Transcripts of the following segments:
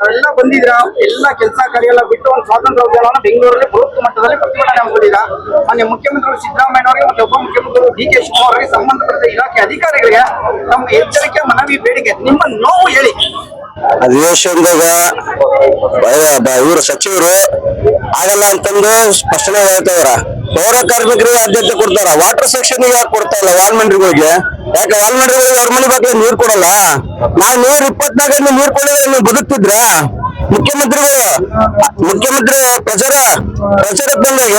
ತಾವೆಲ್ಲ ಬಂದಿದ್ರ ಎಲ್ಲ ಕೆಲಸ ಕಾರ್ಯ ಎಲ್ಲ ಬಿಟ್ಟು ಒಂದು ಸ್ವಾತಂತ್ರ್ಯ ಉದ್ಯಾನವನ ಬೆಂಗಳೂರಲ್ಲಿ ಬೃಹತ್ ಮಟ್ಟದಲ್ಲಿ ಪ್ರತಿಭಟನೆ ಹಮ್ಮಿಕೊಂಡಿದ್ದೀರಾ ಮಾನ್ಯ ಮುಖ್ಯಮಂತ್ರಿಗಳು ಸಿದ್ದರಾಮಯ್ಯ ಅವರಿಗೆ ಮತ್ತು ಉಪಮುಖ್ಯಮಂತ್ರಿಗಳು ಡಿ ಕೆ ಶಿವಕುಮಾರ್ ಅವರಿಗೆ ಸಂಬಂಧಪಟ್ಟ ಇಲಾಖೆ ಅಧಿಕಾರಿಗಳಿಗೆ ನಮ್ಮ ಎಚ್ಚರಿಕೆ, ಮನವಿ, ಬೇಡಿಕೆ, ನಿಮ್ಮ ನೋವು ಹೇಳಿ. ಅಧಿವೇಶನದಾಗ ಇವರು ಸಚಿವರು ಆಗಲ್ಲ ಅಂತಂದು ಸ್ಪಷ್ಟನೆ ಹೇಳ್ತಾವ್ರ ಪೌರ ಕಾರ್ಮಿಕರಿಗೆ ಆದ್ಯತೆ ಕೊಡ್ತಾರ. ವಾಟರ್ ಸೆಕ್ಷನ್ ಯಾಕೆ ಕೊಡ್ತಾ ಇಲ್ಲ ವಾಲ್ಮಂಡ್ರಿಗಳಿಗೆ ಯಾಕೆ ವಾಲ್ಮಂಡ್ರಿಗಳಿಗೆ ಅವ್ರ ಮನೆ ಬಗ್ಗೆ ನೀರ್ ಕೊಡಲ್ಲ? ನಾವು ನೂರ ಇಪ್ಪತ್ನಾಲ್ಕು ಗಂಟೆ ನೀರ್ ಕೊಡಿದ್ರೆ ನೀವು ಬದುಕ್ತಿದ್ರ? ಮುಖ್ಯಮಂತ್ರಿಗಳು ಮುಖ್ಯಮಂತ್ರಿ ಪ್ರಚಾರ ಪ್ರಚಾರ ಬಂದಾಗ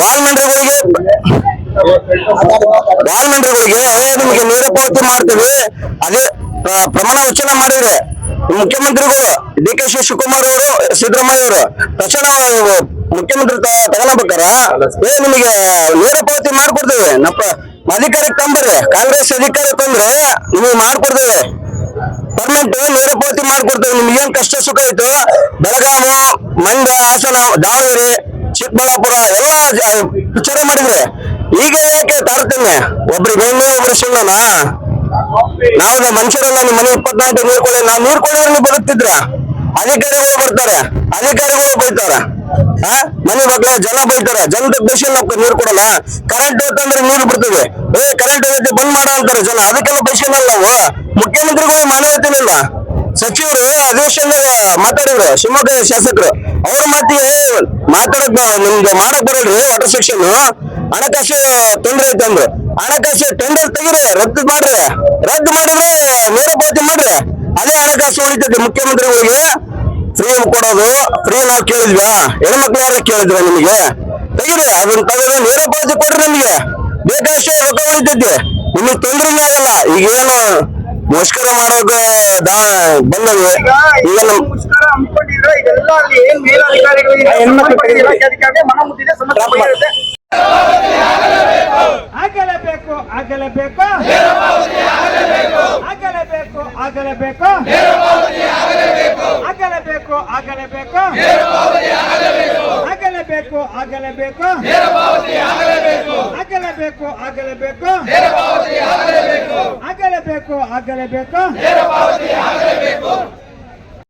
ವಾಲ್ಮಂಡ್ರಿಗಳಿಗೆ ವಾಲ್ಮಂಡ್ರಿಗಳಿಗೆ "ಏ, ನಿಮಗೆ ನೇರ ಪಾವತಿ ಮಾಡ್ತೀವಿ. ಅದೇ ಪ್ರಮಾಣ ವಚನ ಮಾಡಿದ್ರೆ ಮುಖ್ಯಮಂತ್ರಿಗಳು ಡಿ ಕೆ ಶಿವಕುಮಾರ್ ಅವರು ಸಿದ್ದರಾಮಯ್ಯ ಅವರು ತಕ್ಷಣ ಮುಖ್ಯಮಂತ್ರಿ ತಗೊಳ್ಬೇಕಾರ? ಏ ನಿಮಗೆ ನೇರ ಪಾವತಿ ಮಾಡ್ಕೊಡ್ತೇವೆ. ನಮ್ಮ ಅಧಿಕಾರಕ್ಕೆ ತಂಬರ್ರಿ. ಕಾಂಗ್ರೆಸ್ ಅಧಿಕಾರ ತಂದ್ರೆ ನಿಮಗೆ ಮಾಡ್ಕೊಡ್ತೇವೆ. ಪರ್ಮನೆಂಟ್ ನೇರ ಪಾವತಿ ಮಾಡ್ಕೊಡ್ತೇವೆ. ನಿಮ್ಗೆ ಏನ್ ಕಷ್ಟ ಸುಖ ಆಯ್ತು? ಬೆಳಗಾವಿ ಮಂಡ್ಯ ಹಾಸನ ದಾವಣಗೆರೆ ಚಿಕ್ಕಬಳ್ಳಾಪುರ ಎಲ್ಲ ವಿಚಾರ ಮಾಡಿದ್ರೆ ಈಗ ಯಾಕೆ ತಾರತಮ್ಯ ಒಬ್ರಿಗೆ ಒಮ್ಮೆ ಒಬ್ರು ಸುಳ್ಳನ ನಾವು ಮನುಷ್ಯರಲ್ಲ ನಿಮ್ಮ ಮನೆ ಇಪ್ಪತ್ನಾಲ್ಕು ನೀರ್ ಕೊಡಿ ನಾವು ನೀರ್ ನೀವು ಬದುಕ್ತಿದ್ರ ಅಧಿಕಾರಿಗಳು ಬರ್ತಾರೆ. ಅಧಿಕಾರಿಗಳು ಬೈತಾರ. ಮನೆ ಮಕ್ಳ ಜನ ಬೈತಾರ. ಜಲದ ಬೇಷನ್ ನಾವು ನೀರು ಕೊಡಲ್ಲ. ಕರೆಂಟ್ ಹೋಯ್ತಂದ್ರೆ ನೀರು ಬಿಡ್ತದೆ ಏ ಕರೆಂಟ್ ಹೋಗುತ್ತೆ ಬಂದ್ ಮಾಡ ಅಂತಾರೆ ಜನ. ಅದಕ್ಕೆಲ್ಲ ಬೈಸಲ್ಲ ನಾವು. ಮುಖ್ಯಮಂತ್ರಿಗಳು ಮಾನವತಿನಿಲ್ಲ ಸಚಿವರು ಅಧಿವೇಶನದಾಗ ಮಾತಾಡಿದ್ರು, ಶಿವಮೊಗ್ಗ ಶಾಸಕರು. ಅವ್ರ ಮಾತಿಗೆ ಮಾತಾಡಕ್ ನಿಮ್ಗೆ ಮಾಡಕ್ ಬರಲ್ರಿ ವಾಟರ್ ಸೆಕ್ಷನ್ ಹಣಕಾಸು ತೊಂದ್ರೆ ಐತೆ ಅಂದ್ರು. ಹಣಕಾಸು ಟೆಂಡರ್ ತೆಗಿರಿ, ರದ್ದು ಮಾಡ್ರಿ. ರದ್ದು ಮಾಡಿದ್ರೆ ನೇರ ಪಾವತಿ ಮಾಡ್ರಿ. ಅದೇ ಹಣಕಾಸು ಉಳಿತೈತಿ ಮುಖ್ಯಮಂತ್ರಿಗಳಿಗೆ. ಫ್ರೀ ಕೊಡೋದು. ಫ್ರೀ ನಾವು ಕೇಳಿದ್ವಾ. ಹೆಣ್ಮಕ್ಳು ಯಾರು ಕೇಳಿದ್ವಾ ನಿಮಗೆ? ತೆಗಿರಿ ಅದನ್ನ ತೆಗೆದು ನೇರ ಪಾವತಿ ಕೊಡ್ರಿ ನಿಮಗೆ. ಬೇಕಾದಷ್ಟು ರೊಕ್ಕ ಉಳಿತೈತಿ. ನಿಮಗೆ ತೊಂದ್ರೆ ಆಗಲ್ಲ ಈಗ ಏನು ಮುಷ್ಕರ ಮಾಡೋಕೆ ದಾ ಬಂದವೆ. ಈಗ ಆಗಲೇಬೇಕು ಆಗಲೇಬೇಕು. ಆಗಲೇಬೇಕು ಮುಷ್ಕರ ಹಮ್ಮಿಕೊಂಡಿದ್ರೆ ಇದೆಲ್ಲ ಅಲ್ಲಿ ಏನ್ ಮೇಲಧಿಕಾರಿಗಳಿಗೆ ಸಂಬಂಧಪಟ್ಟ ಇಲಾಖೆ ಅಧಿಕಾರಿಗೆ ಮನ ಮುಟ್ಟಿದೆ ಸಮಸ್ಯೆ ಬಗೆಹರುತ್ತೆ ಆಗಲೇಬೇಕು ಆಗಲೇಬೇಕು ಆಗಲೇಬೇಕು ಆಗಲೇಬೇಕು ಆಗಲೇಬೇಕು? ಆಗಲೇಬೇಕು. ಆಗಲೇಬೇಕು ಆಗಲೇಬೇಕು? ಆಗಲೇಬೇಕು. ಆಗಲೇಬೇಕು ಆಗಲೇಬೇಕು? ಆಗಲೇಬೇಕು.